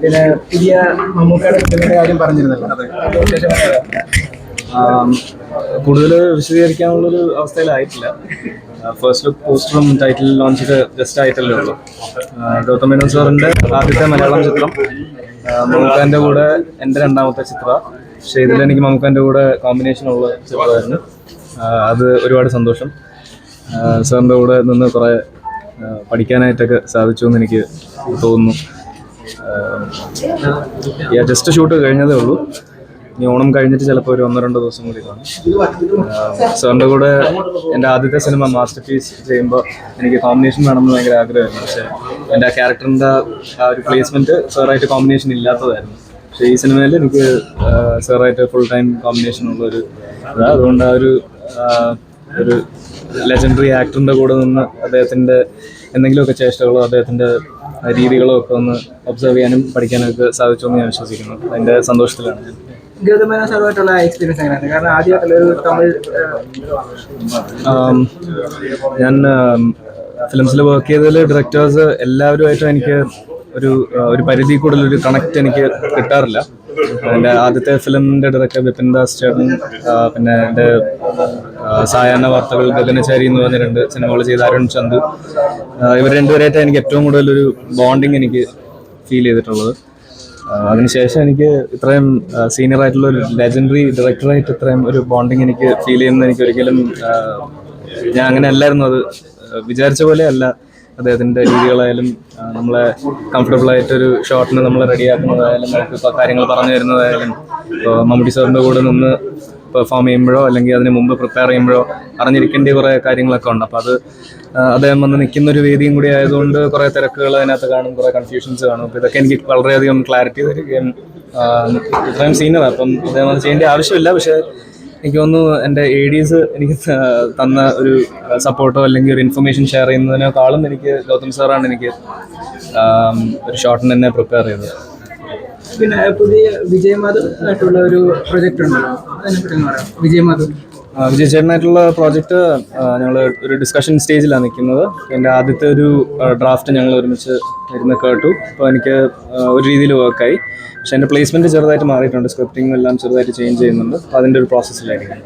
പിന്നെ പുതിയ മമ്മൂക്കയുടെ ഫിലിമിന്റെ കാര്യം പറഞ്ഞിരുന്നല്ലോ. കൂടുതൽ വിശദീകരിക്കാനുള്ളൊരു അവസ്ഥയിലായിട്ടില്ല. ഫസ്റ്റ് ലുക്ക് പോസ്റ്ററും ടൈറ്റിൽ ലോഞ്ചൊക്കെ ജസ്റ്റ് ആയിട്ടല്ലേ ഉള്ളൂ. ഗൗതം മേനോൻ സാറിന്റെ ആദ്യത്തെ മലയാളം ചിത്രം. മമ്മൂക്കാന്റെ കൂടെ എന്റെ രണ്ടാമത്തെ ചിത്രം. പക്ഷേ ഇതിൽ എനിക്ക് മമ്മൂക്കാന്റെ കൂടെ കോമ്പിനേഷൻ ഉള്ള ചിത്രമായിരുന്നു. അത് ഒരുപാട് സന്തോഷം. സാറിന്റെ കൂടെ നിന്ന് കുറേ പഠിക്കാനായിട്ടൊക്കെ സാധിച്ചു എന്ന് എനിക്ക് തോന്നുന്നു. ജസ്റ്റ് ഷൂട്ട് കഴിഞ്ഞതേ ഉള്ളൂ. ഇനി ഓണം കഴിഞ്ഞിട്ട് ചിലപ്പോൾ ഒരു ഒന്നോ രണ്ടോ ദിവസം കൂടി കാണും. സാറിന്റെ കൂടെ എന്റെ ആദ്യത്തെ സിനിമ മാസ്റ്റർ പീസ് ചെയ്യുമ്പോൾ എനിക്ക് കോമ്പിനേഷൻ വേണമെന്ന് ഭയങ്കര ആഗ്രഹമായിരുന്നു. പക്ഷേ എന്റെ ആ ക്യാരക്ടറിന്റെ ആ ഒരു പ്ലേസ്മെന്റ് സാറായിട്ട് കോമ്പിനേഷൻ ഇല്ലാത്തതായിരുന്നു. പക്ഷേ ഈ സിനിമയിൽ എനിക്ക് സാറായിട്ട് ഫുൾ ടൈം കോമ്പിനേഷൻ ഉള്ളൊരു അതാ അതുകൊണ്ട് ആ ഒരു ഒരു ലെജൻഡറി ആക്ടറിന്റെ കൂടെ നിന്ന് അദ്ദേഹത്തിന്റെ എന്തെങ്കിലുമൊക്കെ ചേഷ്ടകളോ അദ്ദേഹത്തിന്റെ രീതികളോ ഒക്കെ ഒന്ന് ഒബ്സർവ് ചെയ്യാനും പഠിക്കാനും ഒക്കെ സാധിച്ചു എന്ന് ഞാൻ വിശ്വസിക്കുന്നു. അതിന്റെ സന്തോഷത്തിലാണ് ഞാൻ. സാറുമായിട്ടുള്ള എക്സ്പീരിയൻസ് എങ്ങനെയാണ്? കാരണം ആദ്യമായിട്ടുള്ള ഒരു തമിഴ് ഞാൻ ഫിലിംസിൽ വർക്ക് ചെയ്തതിൽ ഡയറക്ടേഴ്സ് എല്ലാവരുമായിട്ടും എനിക്ക് ഒരു ഒരു പരിധി കൂടുതൽ ഒരു കണക്ട് എനിക്ക് കിട്ടാറില്ല. എന്റെ ആദ്യത്തെ ഫിലിമിന്റെ ഡയറക്ടർ ബിപിൻ ദാസ് ചേട്ടൻ പിന്നെ എന്റെ സായാഹ്ന വാർത്തകൾ ഗഗനചാരി എന്ന് പറഞ്ഞ രണ്ട് സിനിമകൾ ചെയ്ത അരുൺ ചന്തു ഇവർ രണ്ടുപേരായിട്ട് എനിക്ക് ഏറ്റവും കൂടുതൽ ഒരു ബോണ്ടിങ് എനിക്ക് ഫീൽ ചെയ്തിട്ടുള്ളത്. അതിനുശേഷം എനിക്ക് ഇത്രയും സീനിയർ ആയിട്ടുള്ള ഒരു ലെജൻഡറി ഡയറക്ടറായിട്ട് ഇത്രയും ഒരു ബോണ്ടിങ് എനിക്ക് ഫീൽ ചെയ്യുന്നത് എനിക്ക് ഒരിക്കലും ഞാൻ അങ്ങനെ അല്ലായിരുന്നു. അത് വിചാരിച്ച പോലെ അല്ല. അദ്ദേഹത്തിന്റെ രീതികളായാലും നമ്മളെ കംഫർട്ടബിൾ ആയിട്ടൊരു ഷോട്ടിന് നമ്മൾ റെഡിയാക്കുന്നതായാലും നമുക്ക് ഇപ്പോൾ കാര്യങ്ങൾ പറഞ്ഞു തരുന്നതായാലും ഇപ്പോൾ മമ്മൂട്ടി സാറിന്റെ കൂടെ നിന്ന് പെർഫോം ചെയ്യുമ്പോഴോ അല്ലെങ്കിൽ അതിന് മുമ്പ് പ്രിപ്പയർ ചെയ്യുമ്പോഴോ അറിഞ്ഞിരിക്കേണ്ട കുറേ കാര്യങ്ങളൊക്കെ ഉണ്ട്. അപ്പോൾ അത് അദ്ദേഹം വന്ന് നിൽക്കുന്ന ഒരു വേദിയും കൂടി ആയതുകൊണ്ട് കുറേ തിരക്കുകൾ അതിനകത്ത് കാണും കുറേ കൺഫ്യൂഷൻസ് കാണും. അപ്പോൾ ഇതൊക്കെ എനിക്ക് വളരെയധികം ക്ലാരിറ്റി തരികയും ഇത്രയും സീനാണ് അപ്പം അദ്ദേഹം അത് ചെയ്യേണ്ട ആവശ്യമില്ല. പക്ഷേ എനിക്ക് തോന്നുന്നു എന്റെ എ എനിക്ക് തന്ന ഒരു സപ്പോർട്ടോ അല്ലെങ്കിൽ ഒരു ഇൻഫർമേഷൻ ഷെയർ ചെയ്യുന്നതിനേക്കാളും എനിക്ക് ഗൗതം സാറാണ് എനിക്ക് ഒരു ഷോർട്ടിന് തന്നെ പ്രിപ്പയർ ചെയ്തത്. പിന്നെ പുതിയ വിജയമാധവ് ആയിട്ടുള്ള ഒരു പ്രൊജക്റ്റ് ഉണ്ടല്ലോ. അതിനെപ്പറ്റി പറയാം വിജയ് മാധവ്. ആ, വിജയ് ചേട്ടനായിട്ടുള്ള പ്രോജക്റ്റ് ഞങ്ങൾ ഒരു ഡിസ്കഷൻ സ്റ്റേജിലാണ് നിൽക്കുന്നത് എന്റെ ആദ്യത്തെ ഒരു ഡ്രാഫ്റ്റ് ഞങ്ങൾ ഒരുമിച്ച് ഇരുന്ന് കേട്ടു. അപ്പോൾ എനിക്ക് ഒരു രീതിയിൽ വർക്കായി പക്ഷേ എന്റെ പ്ലേസ്മെന്റ് ചെറുതായിട്ട് മാറിയിട്ടുണ്ട്. സ്ക്രിപ്റ്റിംഗ് എല്ലാം ചെറുതായിട്ട് ചേഞ്ച് ചെയ്യുന്നുണ്ട്. അപ്പോൾ അതിന്റെ ഒരു പ്രോസസ്സിലായിരിക്കും